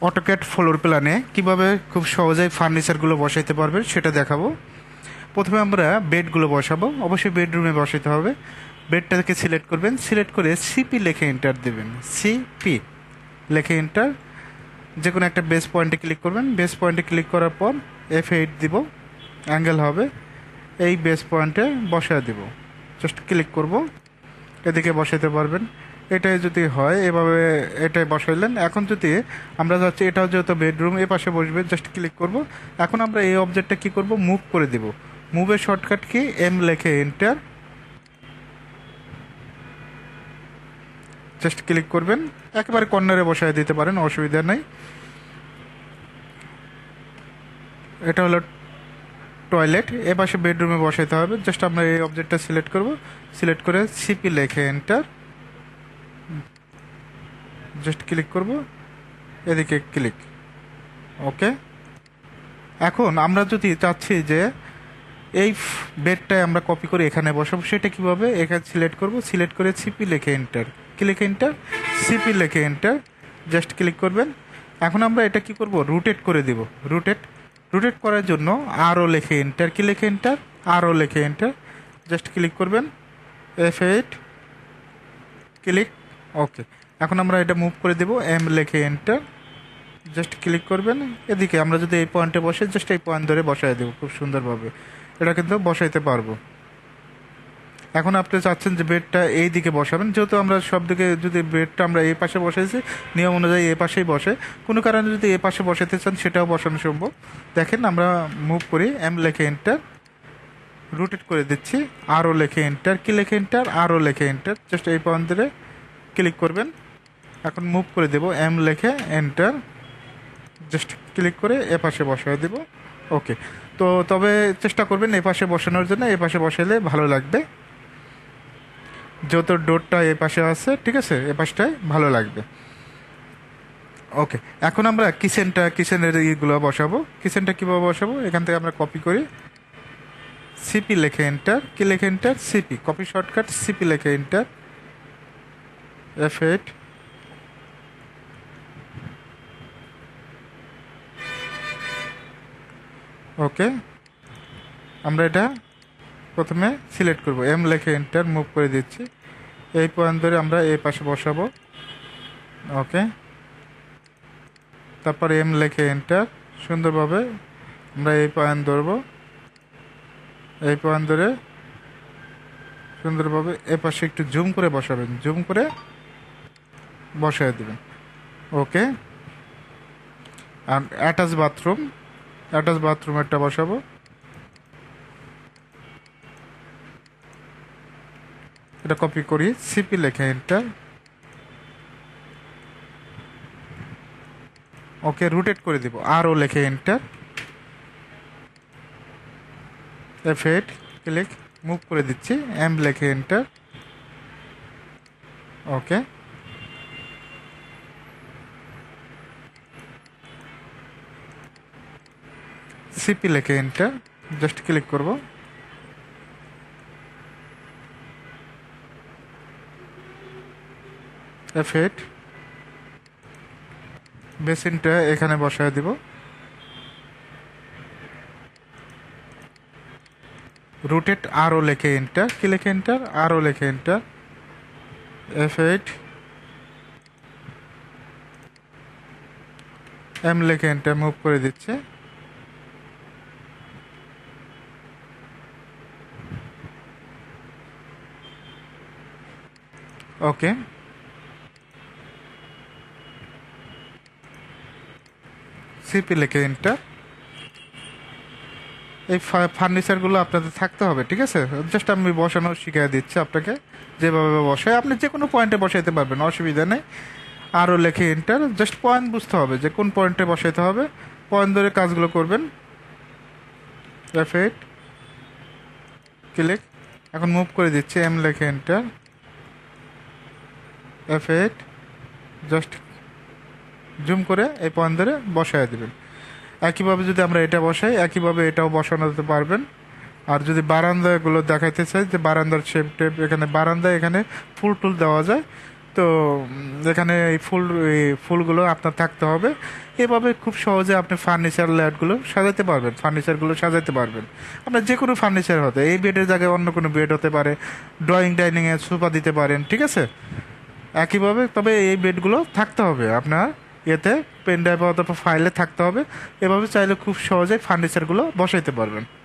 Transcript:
AutoCAD floor প্ল্যানে কীভাবে খুব সহজেই ফার্নিচারগুলো বসাইতে পারবেন সেটা দেখাবো। প্রথমে আমরা বেডগুলো বসাবো। অবশ্যই বেডরুমে বসাতে হবে। বেডটাকে সিলেক্ট করবেন। সিলেক্ট করে সিপি লিখে এন্টার দেবেন। সিপি লিখে এন্টার যে কোনো একটা বেস পয়েন্টে ক্লিক করবেন। বেস পয়েন্টে ক্লিক করার পর এফ এইট দিব। অ্যাঙ্গেল হবে। এই বেস পয়েন্টে বসায় দিব। জাস্ট ক্লিক করব। এদিকে বসাতে পারবেন। এটাই যদি হয়, এভাবে এটাই বসাইলেন। এখন যদি আমরা যাচ্ছি, এটাও যেহেতু বেডরুম এ পাশে বসবে জাস্ট ক্লিক করব। এখন আমরা এই অবজেক্টটা কি করব? মুভ করে দিব। মুভের শর্টকাট কি? এম লেখে এন্টার জাস্ট ক্লিক করবেন। একেবারে কর্নারে বসায় দিতে পারেন, অসুবিধা নেই। এটা হলো টয়লেট এ পাশে বেডরুমে বসাইতে হবে। জাস্ট আমরা এই অবজেক্টটা সিলেক্ট করব। সিলেক্ট করে সিপি লেখে এন্টার জাস্ট ক্লিক করব, এদিকে ক্লিক ওকে এখন আমরা যদি চাচ্ছি যে এই বেডটায় আমরা কপি করে এখানে বসাবো, সেটা কীভাবে? এখানে সিলেক্ট করব সিলেক্ট করে সিপি লেখে এন্টার ক্লিক এন্টার সিপি লেখে এন্টার জাস্ট ক্লিক করবেন। এখন আমরা এটা কি করব? রুটেট করে দিব। রুটেট রুটেট করার জন্য আরও লেখে এন্টার কি লেখে এন্টার আরও লেখে এন্টার জাস্ট ক্লিক করবেন। এফ এইট ক্লিক ওকে এখন আমরা এটা মুভ করে দেব এম লেখে এন্টার জাস্ট ক্লিক করবেন, এদিকে আমরা যদি এই পয়েন্টে বসে জাস্ট এই পয়েন্ট ধরে বসাই দেবো, খুব সুন্দরভাবে। এটা কিন্তু বসাইতে পারব। এখন আপনি চাচ্ছেন যে বেডটা এই দিকে বসাবেন, যেহেতু আমরা সব দিকে যদি বেডটা আমরা এই পাশে বসাইছি, নিয়ম অনুযায়ী এ পাশেই বসে। কোনো কারণে যদি এ পাশে বসাতে চান, সেটাও বসানো সম্ভব। দেখেন, আমরা মুভ করি এম লেখে এন্টার রুটেট করে দিচ্ছি, আরও লেখে এন্টার কি লেখে এন্টার আরও লেখে এন্টার জাস্ট এই পয়েন্ট ধরে ক্লিক করবেন। এখন মুভ করে দেব এম লেখে এন্টার জাস্ট ক্লিক করে এ পাশে বসায় দেব ওকে তো তবে চেষ্টা করবেন এ পাশে বসানোর জন্য, এ পাশে বসালে ভালো লাগবে। যেহেতু ডোরটা এ পাশে আছে, ঠিক আছে, এ পাশটায় ভালো লাগবে। ওকে এখন আমরা কিচেনটা, কিচেনের ইগুলো বসাবো। কিচেনটা কীভাবে বসাবো? এখান থেকে আমরা কপি করি। সিপি লেখে এন্টার কি লেখে enter CP copy shortcut CP লেখে এন্টার এফ এইট ওকে। আমরা এটা প্রথমে সিলেক্ট করব। এম লেখে এন্টার মুভ করে দিচ্ছি। এই পয়েন্ট ধরে আমরা এই পাশে বসাবো। ওকে। তারপর এম লেখে এন্টার সুন্দরভাবে আমরা এই পয়েন্ট ধরবো। এই পয়েন্ট ধরে সুন্দরভাবে এ পাশে একটু জুম করে বসাবেন। জুম করে বসায় দেবেন। ওকে। আর অ্যাটাচ বাথরুম অ্যাটাচ বাথরুম একটা বসাবো। এটা কপি করি সিপি লেখে এন্টার ওকে রুটেট করে দিব আরও লেখে enter F eight click move করে দিচ্ছি এম লেখে এন্টার ওকে। সিপি লেখে এন্টার জাস্ট ক্লিক করব। এফ এইট বেসিনটা এখানে বসায় দিব। রুটেট আরও লেখে এন্টার কি লেখে এন্টার আরও লেখে এন্টার এফ এইট এম লেখে এন্টার মুভ করে দিচ্ছে। ওকে সিপি লেখে এন্টার এই ফার্নিচারগুলো আপনাদের থাকতে হবে, ঠিক আছে? জাস্ট আমি বসানো শিখিয়ে দিচ্ছি আপনাকে, যেভাবে বসায় আপনি যে কোনো পয়েন্টে বসাইতে পারবেন, অসুবিধা নেই। আরও লেখে এন্টার জাস্ট পয়েন্ট বুঝতে হবে যে কোন পয়েন্টে বসাইতে হবে। পয়েন্ট ধরে কাজগুলো করবেন। এফ এইট ক্লিক এখন মুভ করে দিচ্ছি এম লেখে enter F eight just zoom করে এই পয়েন্ট ধরে বসায় দেবেন। একইভাবে যদি আমরা এটা বসাই, একইভাবে এটাও বসানো যেতে পারবেন। আর যদি বারান্দাগুলো দেখাইতে চাই, যে বারান্দার শেপ টেপ এখানে বারান্দা এখানে ফুল টুল দেওয়া যায়। তো এখানে এই ফুল, এই ফুলগুলো আপনার থাকতে হবে। এভাবে খুব সহজে আপনি ফার্নিচার ল্যাটগুলো সাজাতে পারবেন ফার্নিচারগুলো সাজাতে পারবেন। আপনার যে কোনো ফার্নিচার হতে, এই বেডের জায়গায় অন্য কোনো বেড হতে পারে ড্রয়িং ডাইনিংয়ে সোফা দিতে পারেন, ঠিক আছে? একইভাবে তবে এই বেডগুলো থাকতে হবে। আপনার এতে পেন ড্রাইভ অথবা ফাইলে থাকতে হবে। এভাবে চাইলে খুব সহজেই ফার্নিচারগুলো বসাইতে পারবেন।